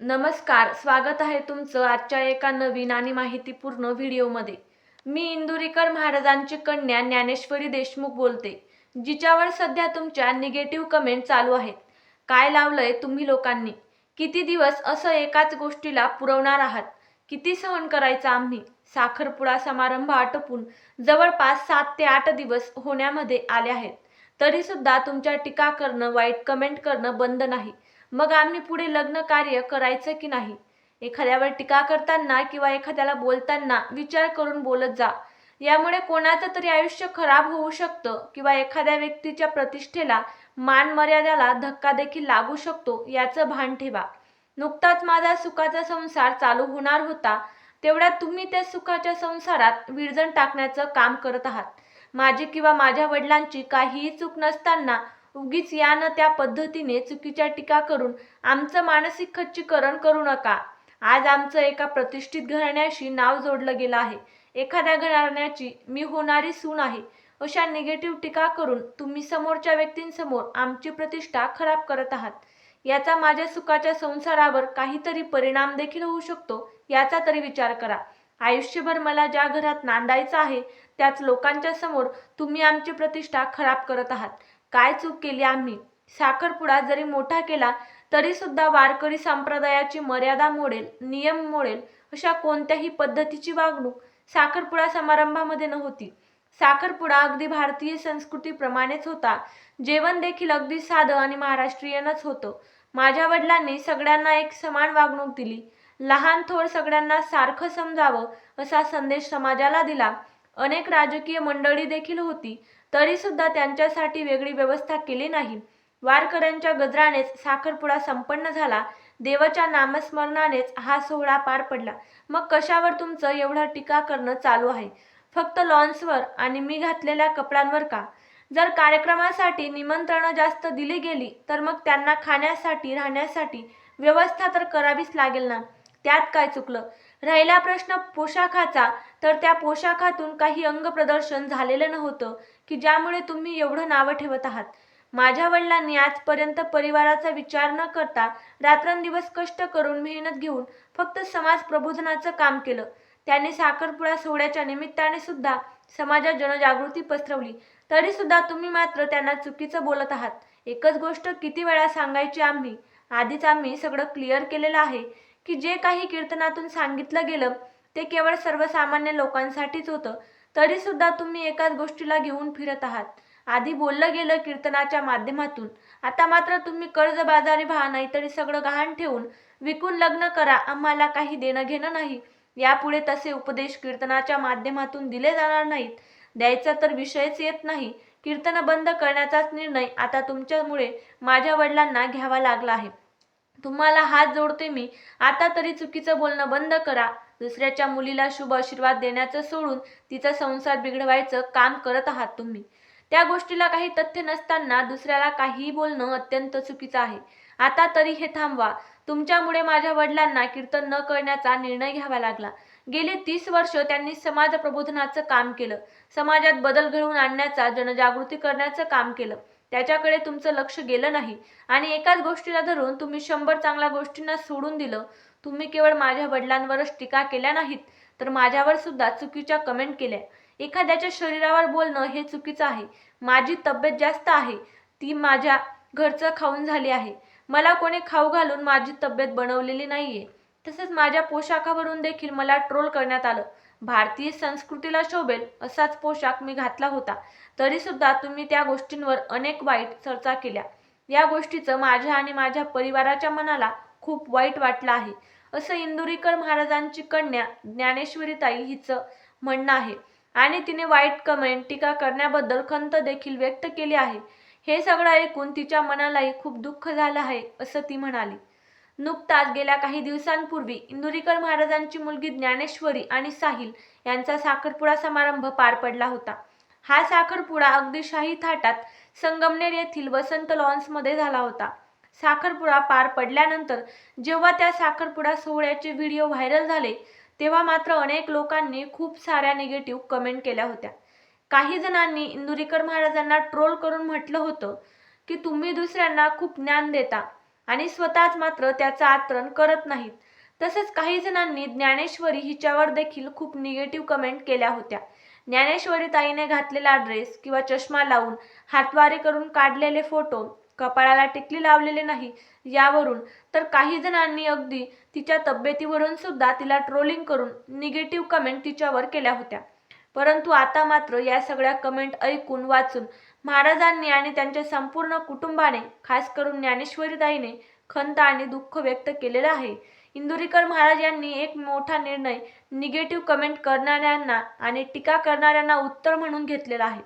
नमस्कार स्वागत आहे तुमचं आजच्या एका नवीन आणि माहितीपूर्ण व्हिडिओमध्ये. मी इंदुरीकर महाराजांची कन्या ज्ञानेश्वरी देशमुख बोलते जिच्यावर सध्या तुमच्या निगेटिव्ह कमेंट चालू आहेत. काय लावलंय तुम्ही लोकांनी? किती दिवस असं एकाच गोष्टीला पुरवणार आहात? किती सहन करायचं आम्ही? साखरपुडा समारंभ आटोपून जवळपास सात ते आठ दिवस होण्यामध्ये आले आहेत. तरीसुद्धा तुमच्या टीका करणं वाईट कमेंट करणं बंद नाही. मग आम्ही पुढे लग्न कार्य करायचं की नाही? एखाद्यावर टीका करताना किंवा एखाद्याला बोलताना विचार करून बोलत जा. यामुळे कोणाचं तरी आयुष्य खराब होऊ शकतं किंवा एखाद्या व्यक्तीच्या प्रतिष्ठेला मान मर्यादेला धक्का देखील लागू शकतो याचं भान ठेवा. नुकताच माझा सुखाचा संसार चालू होणार होता. तेवढ्यात तुम्ही त्या सुखाच्या संसारात विरजण टाकण्याचं काम करत आहात. माझी किंवा माझ्या वडिलांची काहीही चूक नसताना उगीच यानं त्या पद्धतीने चुकीच्या टीका करून आमचं मानसिक खच्चीकरण करू नका. आज आमचं एका प्रतिष्ठित घराण्याशी नाव जोडलं गेलं आहे. एखाद्या घराण्याची मी होणारी सून आहे. अशा निगेटिव्ह टीका करून तुम्ही समोरच्या व्यक्तींसमोर आमची प्रतिष्ठा खराब करत आहात. याचा माझ्या सुखाच्या संसारावर काहीतरी परिणाम देखील होऊ शकतो याचा तरी विचार करा. आयुष्यभर मला ज्या घरात नांदायचं आहे त्याच लोकांच्या समोर तुम्ही आमची प्रतिष्ठा खराब करत आहात. काय चूक केली आम्ही? साखरपुडा जरी मोठा केला तरी सुद्धा वारकरी संप्रदायाची मर्यादा मोडेल नियम मोडेल अशा कोणत्याही पद्धतीची वागणूक साखरपुडा समारंभामध्ये नव्हती. साखरपुडा अगदी भारतीय संस्कृतीप्रमाणेच होता. जेवण देखील अगदी साधं आणि महाराष्ट्रीयनच होतं. माझ्या वडिलांनी सगळ्यांना एक समान वागणूक दिली. लहान थोर सगळ्यांना सारखं समजावं असा संदेश समाजाला दिला. अनेक राजकीय मंडळी देखील होती. तरीसुद्धा त्यांच्यासाठी वेगळी व्यवस्था केली नाही. वारकऱ्यांच्या गजरानेच साखरपुडा संपन्न झाला. देवाच्या नामस्मरणानेच हा सोहळा पार पडला. मग कशावर तुमचं एवढं टीका करणं चालू आहे? फक्त लॉन्सवर आणि मी घातलेल्या कपड्यांवर का? जर कार्यक्रमासाठी निमंत्रणं जास्त दिली गेली तर मग त्यांना खाण्यासाठी राहण्यासाठी व्यवस्था तर करावीच लागेल ना? त्यात काय चुकलं? राहिला प्रश्न पोशाखाचा तर त्या पोशाखातून काही अंग प्रदर्शन झालेलं नव्हतं की ज्यामुळे तुम्ही एवढं नावं ठेवत आहात. माझ्या वडिलांनी आजपर्यंत परिवाराचा विचार न करता रात्रंदिवस कष्ट करून मेहनत घेऊन फक्त समाज प्रबोधनाचं काम केलं. त्याने साखरपुडा सोहळ्याच्या निमित्ताने सुद्धा समाजात जनजागृती पसरवली. तरी सुद्धा तुम्ही मात्र त्यांना चुकीचं बोलत आहात. एकच गोष्ट किती वेळा सांगायची आम्ही? आधीच आम्ही सगळं क्लिअर केलेलं आहे. की जे काही कीर्तनातून सांगितलं गेलं ते केवळ सर्वसामान्य लोकांसाठीच होतं. तरीसुद्धा तुम्ही एकाच गोष्टीला घेऊन फिरत आहात. आधी बोललं गेलं कीर्तनाच्या माध्यमातून. आता मात्र तुम्ही कर्जबाजारी व्हा नाहीतरी सगळं गहाण ठेवून विकून लग्न करा. आम्हाला काही देणं घेणं नाही. यापुढे तसे उपदेश कीर्तनाच्या माध्यमातून दिले जाणार नाहीत. द्यायचा तर विषयच येत नाही. कीर्तन बंद करण्याचाच निर्णय आता तुमच्यामुळे माझ्या वडिलांना घ्यावा लागला आहे. तुम्हाला हात जोडते मी. आता तरी चुकीचं बोलणं बंद करा. दुसऱ्याच्या मुलीला शुभ आशीर्वाद देण्याचं सोडून तिचा संसार बिघडवायचं काम करत आहात तुम्ही. त्या गोष्टीला काही तथ्य नसताना दुसऱ्याला काहीही बोलणं अत्यंत चुकीचं आहे. आता तरी हे थांबवा. तुमच्यामुळे माझ्या वडिलांना कीर्तन न करण्याचा निर्णय घ्यावा लागला. गेले तीस वर्ष त्यांनी समाज प्रबोधनाचं काम केलं. समाजात बदल घडवून आणण्याचा जनजागृती करण्याचं काम केलं. त्याच्याकडे तुमचं लक्ष गेलं नाही. आणि एकाच गोष्टीला धरून तुम्ही शंभर चांगल्या गोष्टींना सोडून दिलं. तुम्ही केवळ माझ्या वडिलांवरच टीका केल्या नाहीत तर माझ्यावर सुद्धा चुकीच्या कमेंट केल्या. एखाद्याच्या शरीरावर बोलणं हे चुकीचं आहे. माझी तब्येत जास्त आहे. ती माझ्या घरचं खाऊन झाली आहे. मला कोणी खाऊ घालून माझी तब्येत बनवलेली नाहीये. तसंच माझ्या पोशाखावरून देखील मला ट्रोल करण्यात आलं. भारतीय संस्कृतीला शोभेल असाच पोशाख मी घातला होता. तरीसुद्धा तुम्ही त्या गोष्टींवर अनेक वाईट चर्चा केल्या. या गोष्टीचं माझ्या आणि माझ्या परिवाराच्या मनाला खूप वाईट वाटलं आहे. असं इंदुरीकर महाराजांची कन्या ज्ञानेश्वरीताई हिचं म्हणणं आहे. आणि तिने वाईट कमेंट टीका करण्याबद्दल खंत देखील व्यक्त केली आहे. हे सगळं ऐकून तिच्या मनालाही खूप दुःख झालं आहे असं ती म्हणाली. नुकताच गेल्या काही दिवसांपूर्वी इंदुरीकर महाराजांची मुलगी ज्ञानेश्वरी आणि साहिल यांचा साखरपुडा समारंभ पार पडला होता. हा साखरपुडा अगदी शाही थाटात संगमनेर येथील वसंत लॉन्समध्ये झाला होता. साखरपुडा पार पडल्यानंतर जेव्हा त्या साखरपुडा सोहळ्याचे व्हिडिओ व्हायरल झाले तेव्हा मात्र अनेक लोकांनी खूप साऱ्या निगेटिव्ह कमेंट केल्या होत्या. काही जणांनी इंदुरीकर महाराजांना ट्रोल करून म्हटलं होतं की तुम्ही दुसऱ्यांना खूप ज्ञान देता आणि स्वतःच मात्र त्याचं आचरण करत नाहीत. तसेच काही जणांनी ज्ञानेश्वरी हिच्यावर देखील खूप निगेटिव्ह कमेंट केल्या होत्या. ज्ञानेश्वरी ताईने घातलेला ड्रेस किंवा चष्मा लावून हातवारे करून काढलेले फोटो कपाळाला टिकली लावलेले नाही यावरून तर काही जणांनी अगदी तिच्या तब्येतीवरून सुद्धा तिला ट्रोलिंग करून निगेटिव्ह कमेंट तिच्यावर केल्या होत्या. परंतु आता मात्र या सगळ्या कमेंट ऐकून वाचून महाराजांनी आणि त्यांच्या संपूर्ण कुटुंबाने खास करून ज्ञानेश्वरीताईने खंत आणि दुःख व्यक्त केलेलं आहे. इंदुरीकर महाराज यांनी एक मोठा निर्णय निगेटिव्ह कमेंट करणाऱ्यांना आणि टीका करणाऱ्यांना उत्तर म्हणून घेतलेला आहे.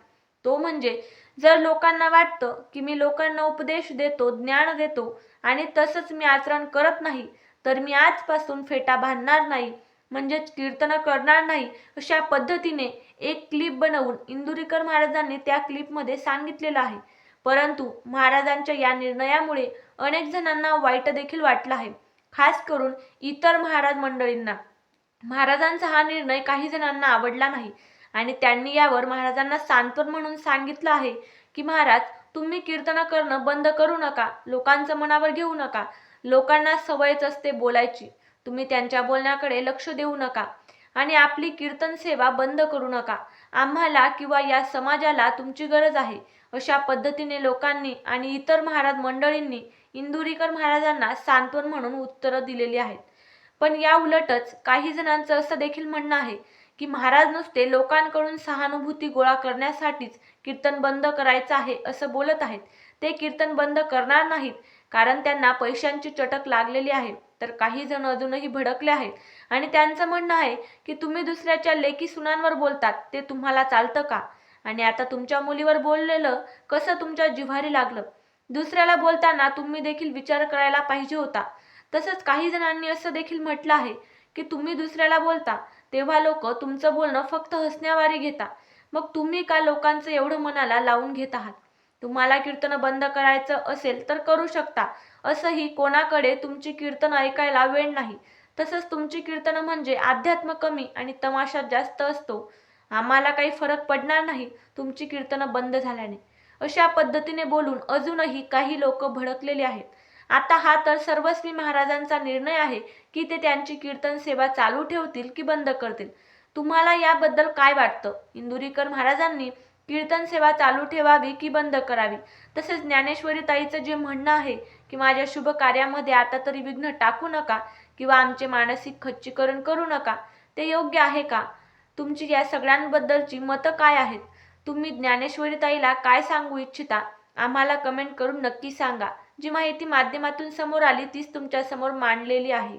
तो म्हणजे जर लोकांना वाटतं की मी लोकांना उपदेश देतो ज्ञान देतो आणि तसंच मी आचरण करत नाही तर मी आजपासून फेटा बांधणार नाही. म्हणजेच कीर्तन करणार नाही अशा पद्धतीने एक क्लिप बनवून इंदुरीकर महाराजांनी त्या क्लिपमध्ये सांगितलेलं आहे. परंतु महाराजांच्या या निर्णयामुळे अनेक जणांना वाईट देखील वाटलं आहे. खास करून इतर महाराज मंडळींना. महाराजांचा हा निर्णय काही जणांना आवडला नाही आणि त्यांनी यावर महाराजांना सांत्वन म्हणून सांगितलं आहे की महाराज तुम्ही कीर्तन करणं बंद करू नका. लोकांचं मनावर घेऊ नका. लोकांना सवयच असते बोलायची. तुम्ही त्यांच्या बोलण्याकडे लक्ष देऊ नका आणि आपली कीर्तन सेवा बंद करू नका. आम्हाला किंवा या समाजाला तुमची गरज आहे. अशा पद्धतीने लोकांनी आणि इतर महाराज मंडळींनी इंदुरीकर महाराजांना सांत्वन म्हणून उत्तरं दिलेली आहेत. पण या उलटच काही जणांचं असं देखील म्हणणं आहे की महाराज नुसते लोकांकडून सहानुभूती गोळा करण्यासाठीच कीर्तन बंद करायचं आहे असं बोलत आहेत. ते कीर्तन बंद करणार नाहीत कारण त्यांना पैशांची चटक लागलेली आहे. तर काही जण अजूनही भडकले आहेत. आणि त्यांचं म्हणणं आहे की तुम्ही दुसऱ्याच्या लेकी सुनांवर बोलतात ते तुम्हाला चालतं का? आणि आता तुमच्या मुलीवर बोललेलं कसं तुमच्या जिव्हारी लागलं? दुसऱ्याला बोलताना तुम्ही देखील विचार करायला पाहिजे होता. तसंच काही जणांनी असं देखील म्हटलं आहे की तुम्ही दुसऱ्याला बोलता तेव्हा लोक तुमचं बोलणं फक्त हसण्यावारी घेता. मग तुम्ही का लोकांचं एवढं मनाला लावून घेत आहात? तुम्हाला कीर्तन बंद करायचं असेल तर करू शकता. असंही कोणाकडे तुमची कीर्तन ऐकायला वेळ नाही. तसंच तुमची कीर्तन म्हणजे अध्यात्म कमी आणि तमाशा जास्त असतो. आम्हाला काही फरक पडणार नाही तुमची कीर्तनं बंद झाल्याने. अशा पद्धतीने बोलून अजूनही काही लोक भडकलेले आहेत. आता हा तर सर्वस्वी महाराजांचा निर्णय आहे की ते त्यांची कीर्तन सेवा चालू ठेवतील की बंद करतील. तुम्हाला याबद्दल काय वाटतं? इंदुरीकर महाराजांनी कीर्तन सेवा चालू ठेवावी की बंद करावी? तसेच ज्ञानेश्वरी ताईचं जे म्हणणं आहे की माझ्या शुभ कार्यामध्ये आता तरी विघ्न टाकू नका किंवा आमचे मानसिक खच्चीकरण करू नका ते योग्य आहे का? तुमची या सगळ्यांबद्दलची मतं काय आहेत? तुम्ही ज्ञानेश्वरी ताईला काय सांगू इच्छिता? आम्हाला कमेंट करून नक्की सांगा. जी माहिती माध्यमातून समोर आली तीच तुमच्यासमोर मांडलेली आहे.